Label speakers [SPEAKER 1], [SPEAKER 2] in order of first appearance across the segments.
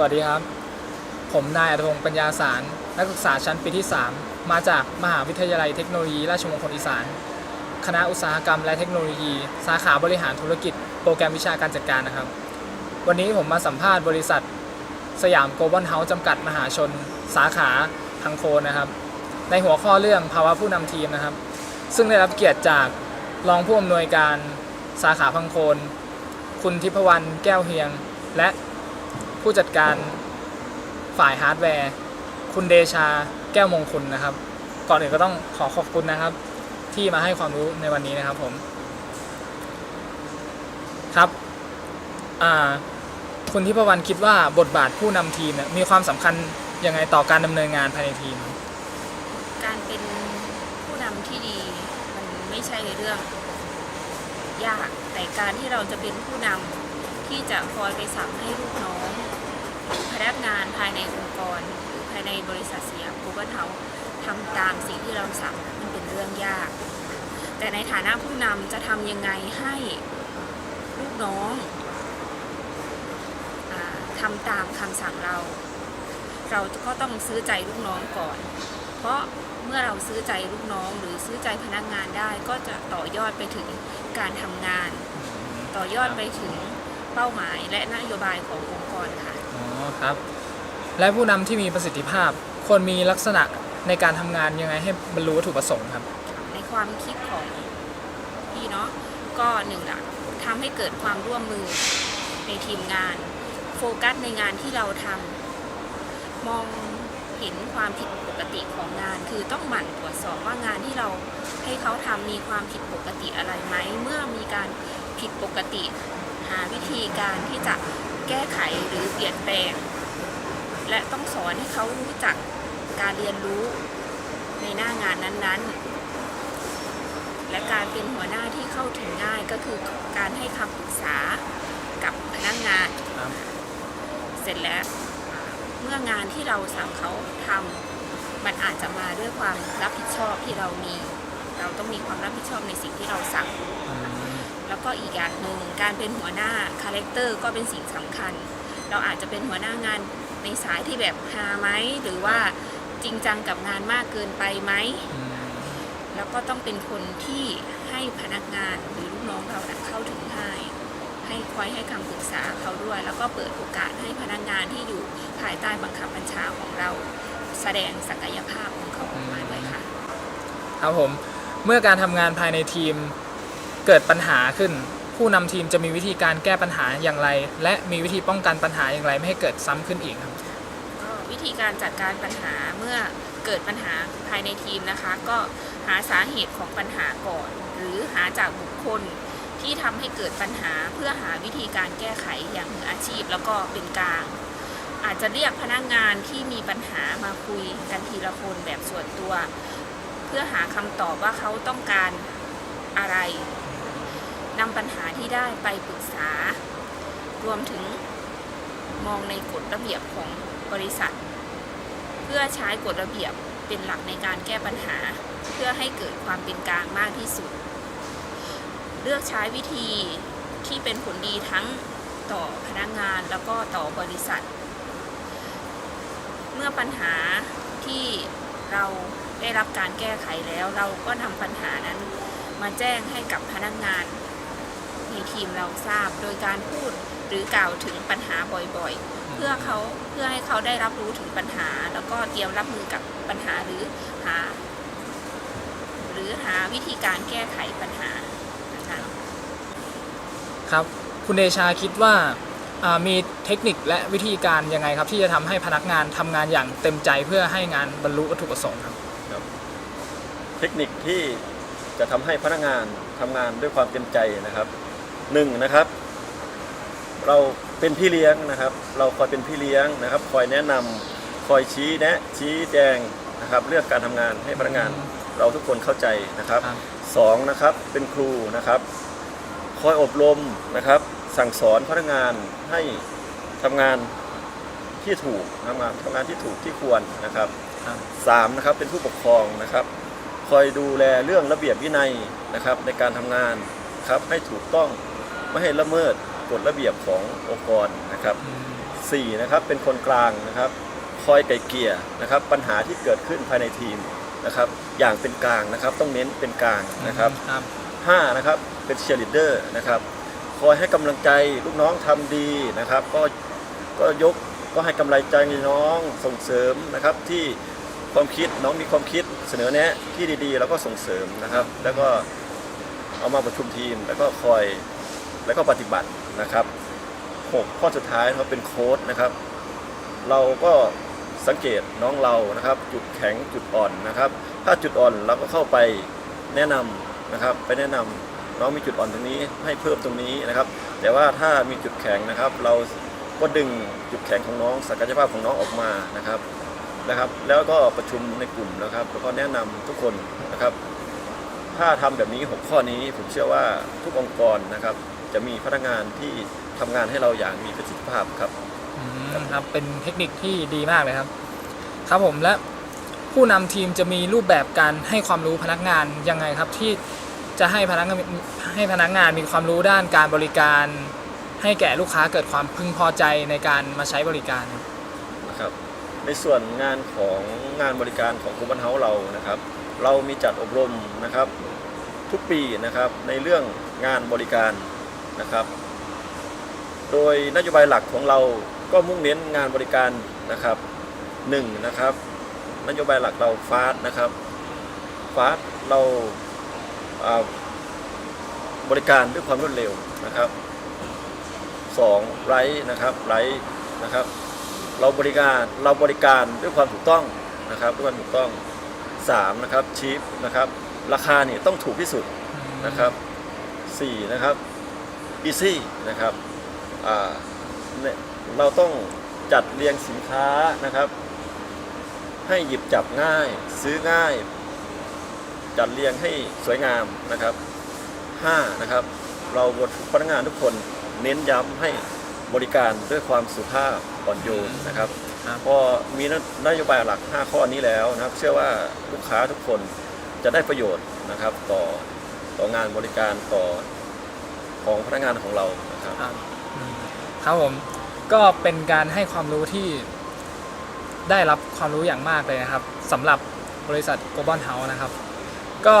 [SPEAKER 1] สวัสดีครับ ผมนายอัตพงศ์ปัญญาสาร นักศึกษาชั้นปีที่ 3 มาจากมหาวิทยาลัยเทคโนโลยีราชมงคลอีสาน คณะอุตสาหกรรมและเทคโนโลยี สาขาบริหารธุรกิจ โปรแกรมวิชาการจัดการนะครับ วันนี้ผมมาสัมภาษณ์บริษัท สยามโกลบอลเฮาส์จำกัดมหาชน สาขาพังโคนนะครับ ในหัวข้อเรื่องภาวะผู้นำทีมนะครับ ซึ่งได้รับเกียรติจากรองผู้อำนวยการสาขาพังโคน คุณทิพวรรณแก้วเฮียง และ ผู้จัดการฝ่ายฮาร์ดแวร์ คุณเดชาแก้วมงคลนะครับ ก่อนอื่นก็ต้องขอขอบคุณนะครับ ที่มาให้ความรู้ในวันนี้นะครับผมครับอ่าคุณทิพวรรณคิดว่าบทบาทผู้นำทีมเนี่ยมีความสำคัญยังไงต่อการดำเนินงานภายในทีม
[SPEAKER 2] การเป็นผู้นำที่ดีมันไม่ใช่เรื่อง ยากแต่การที่เราจะเป็นผู้นำที่จะคอยไปสั่งให้ลูกน้อง พนักงานภายในองค์กรหรือภายในบริษัทสยามกูเกิลเฮาทำตามสิ่งที่เราสั่งมันเป็นเรื่องยาก แต่ในฐานะผู้นำจะทำยังไงให้ลูกน้องอทำตามคำสั่งเรา เราก็ต้องซื้อใจลูกน้องก่อน เพราะเมื่อเราซื้อใจลูกน้องหรือซื้อใจพนักงานได้ก็จะต่อยอดไปถึงการทำงาน ต่อยอดไปถึง เป้าหมาย และนโยบายขององค์กรค่ะ
[SPEAKER 1] อ๋อครับ และผู้นำที่มีประสิทธิภาพ ควรมีลักษณะในการทำงานยังไงให้บรรลุวัตถุประสงค์ครับ
[SPEAKER 2] ในความคิดของพี่เนาะก็หนึ่งละทำให้เกิดความร่วมมือในทีมงาน โฟกัสในงานที่เราทำมองเห็นความผิดปกติของงาน คือต้องหมั่นตรวจสอบว่างานที่เราให้เขาทำมีความผิดปกติอะไรไหมเมื่อมีการผิดปกติ หาวิธีการที่จะแก้ไขหรือเปลี่ยนแปลง และต้องสอนให้เขารู้จักการเรียนรู้ในหน้างานนั้นๆ และการเป็นหัวหน้าที่เข้าถึงง่ายก็คือการให้คำปรึกษากับพนักงาน
[SPEAKER 1] ครับ
[SPEAKER 2] เสร็จแล้วเมื่องานที่เราสั่งเขาทำมันอาจจะมาด้วยความรับผิดชอบที่เรามี เราต้องมีความรับผิดชอบในสิ่งที่เราสั่ง
[SPEAKER 1] อืม
[SPEAKER 2] แล้วก็อีกอย่างหนึ่งการเป็นหัวหน้าคาแรคเตอร์ก็เป็นสิ่งสำคัญ เราอาจจะเป็นหัวหน้างานในสายที่แบบฮาไหมหรือว่าจริงจังกับงานมากเกินไปไหม
[SPEAKER 1] อืม
[SPEAKER 2] แล้วก็ต้องเป็นคนที่ให้พนักงานหรือลูกน้องเราน่ะเข้าถึงให้ให้คอยให้คำปรึกษาเขาด้วย แล้วก็เปิดโอกาสให้พนักงานที่อยู่ภายใต้บังคับบัญชาของเรา แสดงศักยภาพของเขาออกมาด้วยค่ะ
[SPEAKER 1] ครับผมเมื่อการทำงานภายในทีม เกิดปัญหาขึ้น ผู้นำทีมจะมีวิธีการแก้ปัญหาอย่างไร และมีวิธีป้องกันปัญหาอย่างไร ไม่ให้เกิดซ้ำขึ้นอีกครับ
[SPEAKER 2] วิธีการจัดการปัญหาเมื่อเกิดปัญหาภายในทีมนะคะ ก็หาสาเหตุของปัญหาก่อน หรือหาจากบุคคลที่ทำให้เกิดปัญหาเพื่อหาวิธีการแก้ไขอย่างมืออาชีพ แล้วก็เป็นกลาง อาจจะเรียกพนักงานที่มีปัญหามาคุยกันทีละคนแบบส่วนตัว เพื่อหาคำตอบว่าเขาต้องการอะไร ปัญหาที่ได้ไปปรึกษา รวมถึงมองในกฎระเบียบของบริษัท เพื่อใช้กฎระเบียบเป็นหลักในการแก้ปัญหา เพื่อให้เกิดความเป็นกลางมากที่สุด เลือกใช้วิธีที่เป็นผลดีทั้งต่อพนักงานแล้วก็ต่อบริษัท เมื่อปัญหาที่เราได้รับการแก้ไขแล้ว เราก็นำปัญหานั้นมาแจ้งให้กับพนักงาน ในทีมเราทราบ โดยการพูดหรือกล่าวถึงปัญหาบ่อยๆ เพื่อเขาเพื่อให้เขาได้รับรู้ถึงปัญหา แล้วก็เตรียมรับมือกับปัญหาหรือหา หรือหาวิธีการแก้ไขปัญหานะคะ
[SPEAKER 1] ครับคุณเดชาคิดว่าอ่ามีเทคนิคและวิธีการยังไงครับ ที่จะทำให้พนักงานทำงานอย่างเต็มใจเพื่อให้งานบรรลุวัตถุประสงค์ครับ
[SPEAKER 3] เทคนิคที่จะทำให้พนักงานทำงานด้วยความเต็มใจนะครับ หนึ่งนะครับ เราเป็นพี่เลี้ยงนะครับ เราคอยเป็นพี่เลี้ยงนะครับ คอยแนะนำคอยชี้แนะชี้แจงนะครับเรื่องการทำงานให้พนักงานเราทุกคนเข้าใจนะครับ
[SPEAKER 1] ครับ
[SPEAKER 3] สองนะครับเป็นครูนะครับ คอยอบรมนะครับ สั่งสอนพนักงานให้ทำงานที่ถูกทำงานทำงานที่ถูกที่ควรนะครับ
[SPEAKER 1] ครับ
[SPEAKER 3] สามนะครับเป็นผู้ปกครองนะครับ คอยดูแลเรื่องระเบียบวินัยนะครับ ในการทำงานครับให้ถูกต้อง ไม่ให้ละเมิดกฎระเบียบขององค์กรนะครับ
[SPEAKER 1] อืม
[SPEAKER 3] สี่นะครับเป็นคนกลางนะครับคอยไกลเกลี่ยนะครับปัญหาที่เกิดขึ้นภายในทีมนะครับอย่างเป็นกลางนะครับต้องเน้นเป็นกลางนะครับ
[SPEAKER 1] ครับ
[SPEAKER 3] ห้านะครับเป็นเชียร์ลีดเดอร์นะครับคอยให้กำลังใจลูกน้องทำดีนะครับ ก็ก็ยกก็ให้กำลังใจน้องส่งเสริมนะครับที่ความคิดน้องมีความคิดเสนอแนะที่ดีๆ แล้วก็ส่งเสริมนะครับ แล้วก็เอามาประชุมทีมแล้วก็คอย แล้วก็ปฏิบัตินะครับหกข้อสุดท้ายนะครับเป็นโค้ดนะครับ เราก็สังเกตน้องเรานะครับ จุดแข็งจุดอ่อนนะครับ ถ้าจุดอ่อนเราก็เข้าไปแนะนำนะครับ ไปแนะนำน้องมีจุดอ่อนตรงนี้ให้เพิ่มตรงนี้นะครับ แต่ว่าถ้ามีจุดแข็งนะครับ เราก็ดึงจุดแข็งของน้องศักยภาพของน้องออกมานะครับนะครับ แล้วก็ประชุมในกลุ่มนะครับ แล้วก็แนะนำทุกคนนะครับ ถ้าทำแบบนี้ 6 ข้อนี้ผมเชื่อว่าทุกองค์กรนะครับ จะมีพนักงานที่ทำงานให้เราอย่างมีประสิทธิภาพครับ
[SPEAKER 1] อืมครับเป็นเทคนิคที่ดีมากเลยครับ ครับผมและผู้นำทีมจะมีรูปแบบการให้ความรู้พนักงานยังไงครับที่จะให้พนักงานให้พนักงานมีความรู้ด้านการบริการ ให้แก่ลูกค้าเกิดความพึงพอใจในการมาใช้บริการครับ
[SPEAKER 3] นะครับในส่วนงานของงานบริการของกรมบันเทาเรานะครับ เรามีจัดอบรมนะครับทุกปีนะครับในเรื่องงานบริการ นะครับ โดยนโยบายหลักของเราก็มุ่งเน้นงานบริการนะครับหนึ่งนะครับ นโยบายหลักเราฟาสนะครับฟาสเราอ่าบริการด้วยความรวดเร็วนะครับสองไรนะครับไรนะครับ เราบริการเราบริการด้วยความถูกต้องนะครับด้วยความถูกต้องสามนะครับชีพนะครับ ราคาเนี่ยต้องถูกที่สุดนะครับสี่นะครับ อีซี่นะครับอ่าเนี่ยเราต้องจัดเรียงสินค้านะครับ ให้หยิบจับง่าย ซื้อง่าย จัดเรียงให้สวยงามนะครับห้านะครับ เราบทพนักงานทุกคนเน้นย้ำให้บริการด้วยความสุภาพอ่อนโยนนะครับ
[SPEAKER 1] ครับ
[SPEAKER 3] พอมีนโยบายหลัก 5 ข้อนี้แล้วนะครับ เชื่อว่าลูกค้าทุกคนจะได้ประโยชน์นะครับ ต่อต่องานบริการต่อ ของพนักงานของเรานะครับ
[SPEAKER 1] ครับครับผมก็เป็นการให้ความรู้ที่ได้รับความรู้อย่างมากเลยนะครับสำหรับบริษัท Global House นะครับ ก็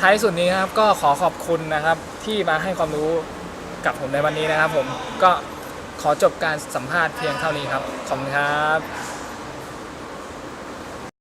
[SPEAKER 1] ท้ายสุดนี้นะครับก็ขอขอบคุณนะครับที่มาให้ความรู้กับผมในวันนี้นะครับ ผมก็ขอจบการสัมภาษณ์เพียงเท่านี้ครับขอบคุณครับ